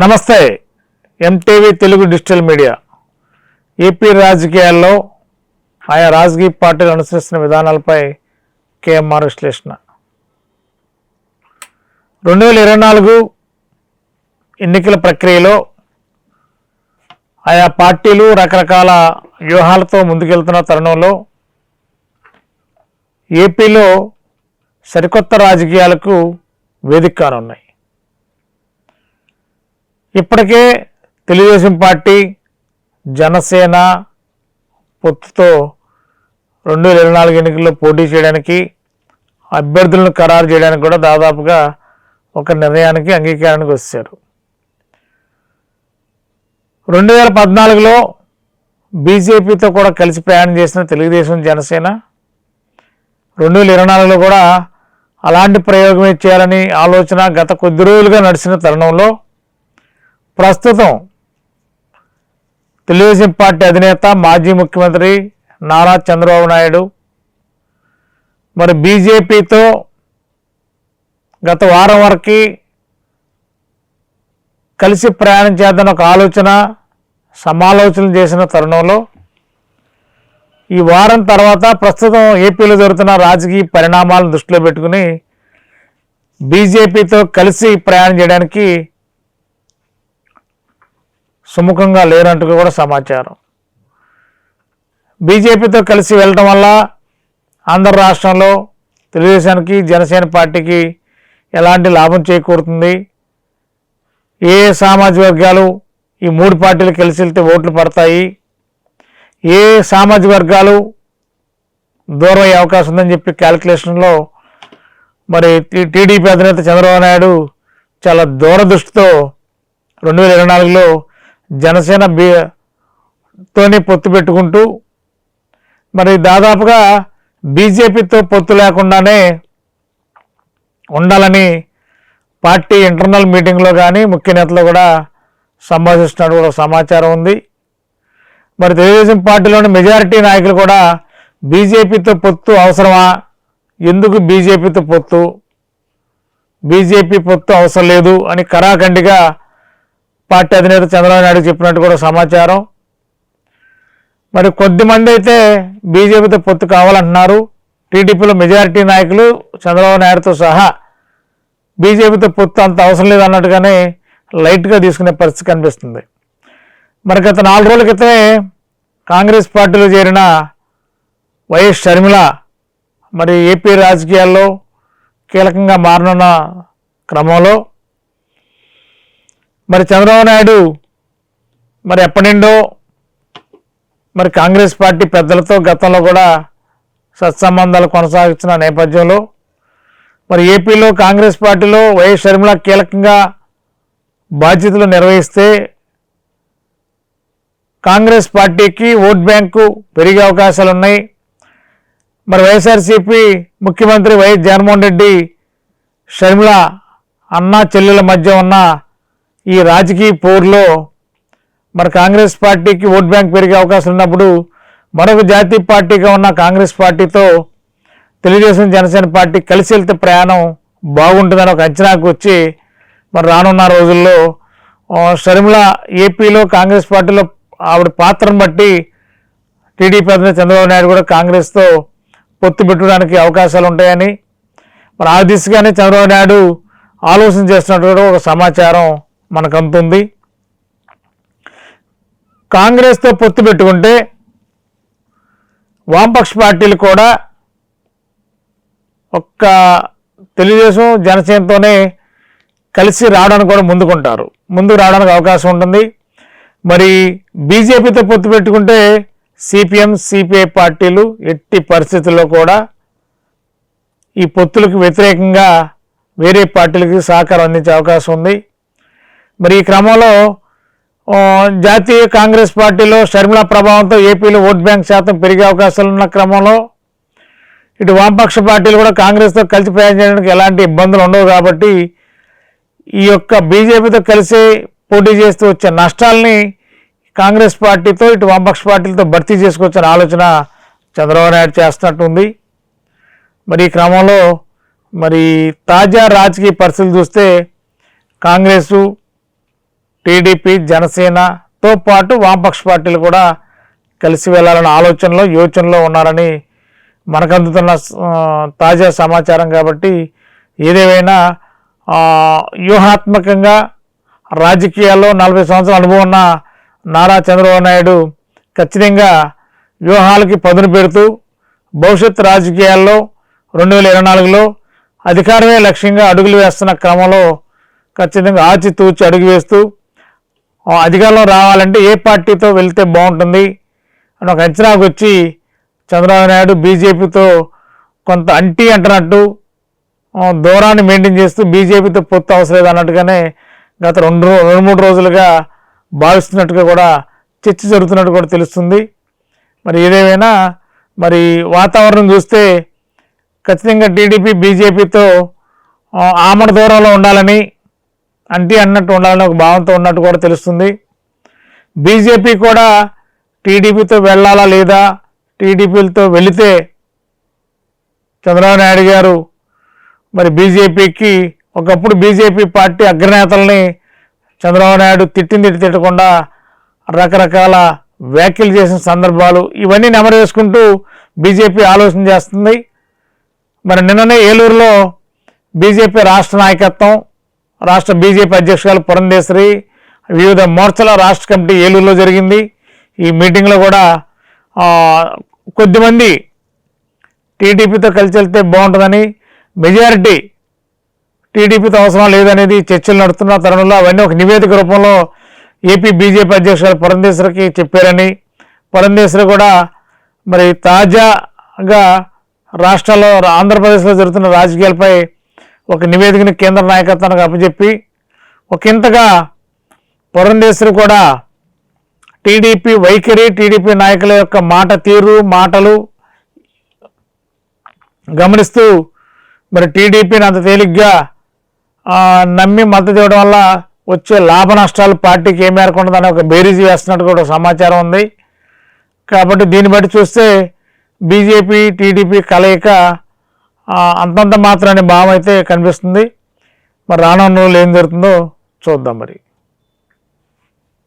నమస్తే MTV Telugu digital media. AP రాజకీయాల్లో ఆయా రాజకీయ పార్టీలు అనుసరిస్తున్న విధానాలపై కేఎంఆర్ విశ్లేషణ. రెండు వేల ఇరవై నాలుగు ఎన్నికల ప్రక్రియలో ఆయా పార్టీలు రకరకాల వ్యూహాలతో ముందుకెళ్తున్న తరుణంలో ఏపీలో సరికొత్త రాజకీయాలకు వేదిక కానున్నాయి ఇప్పటికే తెలుగుదేశం పార్టీ జనసేన పొత్తుతో రెండు వేల ఇరవై నాలుగు ఎన్నికల్లో పోటీ చేయడానికి అభ్యర్థులను ఖరారు చేయడానికి కూడా దాదాపుగా ఒక నిర్ణయానికి అంగీకారానికి వచ్చారు. రెండు వేల పద్నాలుగులో బీజేపీతో కూడా కలిసి ప్రయాణం చేసిన తెలుగుదేశం జనసేన రెండు వేల ఇరవై నాలుగులో కూడా అలాంటి ప్రయోగమే చేయాలని ఆలోచన గత కొద్ది రోజులుగా నడిచిన తరుణంలో ప్రస్తుతం తెలుగుదేశం పార్టీ అధినేత మాజీ ముఖ్యమంత్రి నారా చంద్రబాబు నాయుడు మరి బీజేపీతో గత వారం వరకు కలిసి ప్రయాణం చేద్దాం ఒక ఆలోచన సమాలోచనలు చేసిన తరుణంలో ఈ వారం తర్వాత ప్రస్తుతం ఏపీలో జరుగుతున్న రాజకీయ పరిణామాలను దృష్టిలో పెట్టుకుని బీజేపీతో కలిసి ప్రయాణం చేయడానికి సుముఖంగా లేనట్టు కూడా సమాచారం. బీజేపీతో కలిసి వెళ్ళడం వల్ల ఆంధ్ర రాష్ట్రంలో తెలుగుదేశానికి జనసేన పార్టీకి ఎలాంటి లాభం చేకూరుతుంది? ఏ సామాజిక వర్గాలు ఈ మూడు పార్టీలు కలిసి వెళ్తే ఓట్లు పడతాయి? ఏ సామాజిక వర్గాలు దూరం అయ్యే అవకాశం ఉందని చెప్పి క్యాలిక్యులేషన్లో మరి టీడీపీ అధినేత చంద్రబాబు నాయుడు చాలా దూరదృష్టితో రెండు వేల ఇరవై నాలుగులో జనసేన బీ పొత్తు పెట్టుకుంటూ మరి దాదాపుగా బీజేపీతో పొత్తు లేకుండానే ఉండాలని పార్టీ ఇంటర్నల్ మీటింగ్లో కానీ ముఖ్య నేతలు కూడా సంభాషిస్తున్నట్టు కూడా సమాచారం ఉంది. మరి తెలుగుదేశం పార్టీలోని మెజారిటీ నాయకులు కూడా బీజేపీతో పొత్తు అవసరమా? ఎందుకు బీజేపీతో పొత్తు? బీజేపీ పొత్తు అవసరం లేదు అని కరాఖండిగా పార్టీ అధినేత చంద్రబాబు నాయుడు చెప్పినట్టు కూడా సమాచారం. మరి కొద్దిమంది అయితే బీజేపీతో పొత్తు కావాలంటున్నారు. టీడీపీలో మెజారిటీ నాయకులు చంద్రబాబు నాయుడుతో సహా బీజేపీతో పొత్తు అంత అవసరం లేదు అన్నట్టుగానే లైట్గా తీసుకునే పరిస్థితి కనిపిస్తుంది. మరి గత నాలుగు రోజుల క్రితమే కాంగ్రెస్ పార్టీలో చేరిన వైఎస్ షర్మిల మరి ఏపీ రాజకీయాల్లో కీలకంగా మారనున్న క్రమంలో మరి చంద్రబాబు నాయుడు మరి ఎప్పటి నుండో మరి కాంగ్రెస్ పార్టీ పెద్దలతో గతంలో కూడా సత్సంబంధాలు కొనసాగుతున్న నేపథ్యంలో మరి ఏపీలో కాంగ్రెస్ పార్టీలో వైఎస్ షర్మిల కీలకంగా బాధ్యతలు నిర్వహిస్తే కాంగ్రెస్ పార్టీకి ఓట్ బ్యాంకు పెరిగే అవకాశాలు ఉన్నాయి. మరి వైఎస్ఆర్సీపీ ముఖ్యమంత్రి వైఎస్ జగన్మోహన్ రెడ్డి షర్మిల అన్నా చెల్లెల మధ్య ఉన్న ఈ రాజకీయ పోర్లో మరి కాంగ్రెస్ పార్టీకి ఓట్ బ్యాంక్ పెరిగే అవకాశం ఉన్నప్పుడు మరొక జాతీయ పార్టీగా ఉన్న కాంగ్రెస్ పార్టీతో తెలుగుదేశం జనసేన పార్టీ కలిసి వెళ్తే ప్రయాణం బాగుంటుందని ఒక అంచనాకు వచ్చి మరి రానున్న రోజుల్లో షర్మిల ఏపీలో కాంగ్రెస్ పార్టీలో ఆవిడ పాత్రను బట్టి టీడీపీ అధినేత చంద్రబాబు నాయుడు కూడా కాంగ్రెస్తో పొత్తు పెట్టడానికి అవకాశాలు ఉంటాయని మరి ఆ దిశగానే చంద్రబాబు నాయుడు ఆలోచన చేస్తున్నట్టు కూడా ఒక సమాచారం మనకు కాంగ్రెస్తో పొత్తు పెట్టుకుంటే వామపక్ష పార్టీలు కూడా ఒక్క తెలుగుదేశం జనసేనతోనే కలిసి రావడానికి కూడా ముందుకుంటారు. ముందుకు రావడానికి అవకాశం ఉంటుంది. మరి బీజేపీతో పొత్తు పెట్టుకుంటే సిపిఎం సిపిఐ పార్టీలు ఎట్టి పరిస్థితుల్లో కూడా ఈ పొత్తులకు వ్యతిరేకంగా వేరే పార్టీలకి సహకారం అందించే అవకాశం ఉంది. మరి ఈ క్రమంలో జాతీయ కాంగ్రెస్ పార్టీలో షర్మిల ప్రభావంతో ఏపీలో ఓట్ బ్యాంక్ శాతం పెరిగే అవకాశాలు ఉన్న క్రమంలో ఇటు వామపక్ష పార్టీలు కూడా కాంగ్రెస్తో కలిసి ప్రయాణం చేయడానికి ఎలాంటి ఇబ్బందులు ఉండవు కాబట్టి ఈ యొక్క బీజేపీతో కలిసి పోటీ చేస్తూ వచ్చే నష్టాలని కాంగ్రెస్ పార్టీతో ఇటు వామపక్ష పార్టీలతో భర్తీ చేసుకోవచ్చని ఆలోచన చంద్రబాబు నాయుడు చేస్తున్నట్టుంది. మరి ఈ క్రమంలో మరి తాజా రాజకీయ పరిస్థితులు చూస్తే కాంగ్రెసు టీడీపీ జనసేనతో పాటు వామపక్ష పార్టీలు కూడా కలిసి వెళ్ళాలన్న ఆలోచనలో యోచనలో ఉన్నారని మనకు అందుతున్న తాజా సమాచారం కాబట్టి ఏదేమైనా వ్యూహాత్మకంగా రాజకీయాల్లో నలభై సంవత్సరాల అనుభవం ఉన్న నారా చంద్రబాబు నాయుడు ఖచ్చితంగా వ్యూహాలకి పదును పెడుతూ భవిష్యత్ రాజకీయాల్లో రెండు వేల ఇరవై నాలుగులో అధికారమే లక్ష్యంగా అడుగులు వేస్తున్న క్రమంలో ఖచ్చితంగా ఆచితూచి అడుగు వేస్తూ అధికారంలో రావాలంటే ఏ పార్టీతో వెళ్తే బాగుంటుంది అని ఒక అంచనాకు వచ్చి చంద్రబాబు నాయుడు బీజేపీతో కొంత అంటీ అంటున్నట్టు దూరాన్ని మెయింటైన్ చేస్తూ బీజేపీతో పొత్తు అవసరం లేదు అన్నట్టుగానే గత రెండు రెండు మూడు రోజులుగా భావిస్తున్నట్టుగా కూడా చర్చ జరుగుతున్నట్టు కూడా తెలుస్తుంది. మరి ఏదేమైనా మరి వాతావరణం చూస్తే ఖచ్చితంగా టీడీపీ బీజేపీతో ఆమడ దూరంలో ఉండాలని అంటే అన్నట్టు ఉండాలని ఒక భావంతో ఉన్నట్టు కూడా తెలుస్తుంది. బీజేపీ కూడా టీడీపీతో వెళ్ళాలా లేదా? టీడీపీలతో వెళితే చంద్రబాబు నాయుడు గారు మరి బీజేపీకి ఒకప్పుడు బీజేపీ పార్టీ అగ్రనేతల్ని చంద్రబాబు నాయుడు తిట్టింది తిట్టకుండా రకరకాల వ్యాఖ్యలు చేసిన సందర్భాలు ఇవన్నీ నెమరు వేసుకుంటూ బీజేపీ ఆలోచన చేస్తుంది. మరి నిన్ననే ఏలూరులో బీజేపీ రాష్ట్ర నాయకత్వం రాష్ట్ర బీజేపీ అధ్యక్షురాలు పురంధేశ్వరి వివిధ మోర్చల రాష్ట్ర కమిటీ ఏలూరులో జరిగింది. ఈ మీటింగ్లో కూడా కొద్దిమంది టీడీపీతో కలిసి వెళ్తే బాగుంటుందని మెజారిటీ టీడీపీతో అవసరం లేదనేది చర్చలు నడుతున్న తరుణంలో అవన్నీ ఒక నివేదిక రూపంలో ఏపీ బీజేపీ అధ్యక్షురాలు పురంధేశ్వరికి చెప్పారని. పురంధేశ్వరి కూడా మరి తాజాగా రాష్ట్రాల్లో ఆంధ్రప్రదేశ్లో జరుగుతున్న రాజకీయాలపై ఒక నివేదికను కేంద్ర నాయకత్వానికి అప్పచెప్పి ఒకంతగా పురంధేశ్వరి కూడా టీడీపీ వైఖరి టీడీపీ నాయకుల యొక్క మాట తీరు మాటలు గమనిస్తూ మరి టీడీపీని అంత తేలిగ్గా నమ్మి మద్దతు ఇవ్వడం వల్ల వచ్చే లాభ నష్టాలు పార్టీకి ఏ మేరకు ఉండదని ఒక బేరీజీ వేస్తున్నట్టు కూడా సమాచారం ఉంది. కాబట్టి దీన్ని బట్టి చూస్తే బీజేపీ టీడీపీ కలయిక అంతంత మాత్రాన్ని భావం అయితే కనిపిస్తుంది. మరి రానున్న రోజులు ఏం జరుగుతుందో చూద్దాం మరి.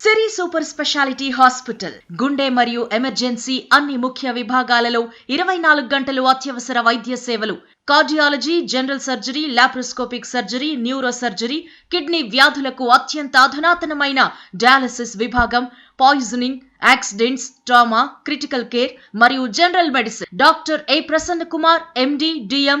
సిరి సూపర్ స్పెషాలిటీ హాస్పిటల్ గుండె మరియు ఎమర్జెన్సీ అన్ని ముఖ్య విభాగాలలో ఇరవై నాలుగు గంటలు అత్యవసర వైద్య సేవలు cardiology general surgery laparoscopic surgery neuro surgery kidney వ్యాధులకు అత్యంత అధునాతనమైన డయాలసిస్ విభాగం poisoning accidents trauma critical care మరియు general medicine. Doctor A Prasanna Kumar MD DM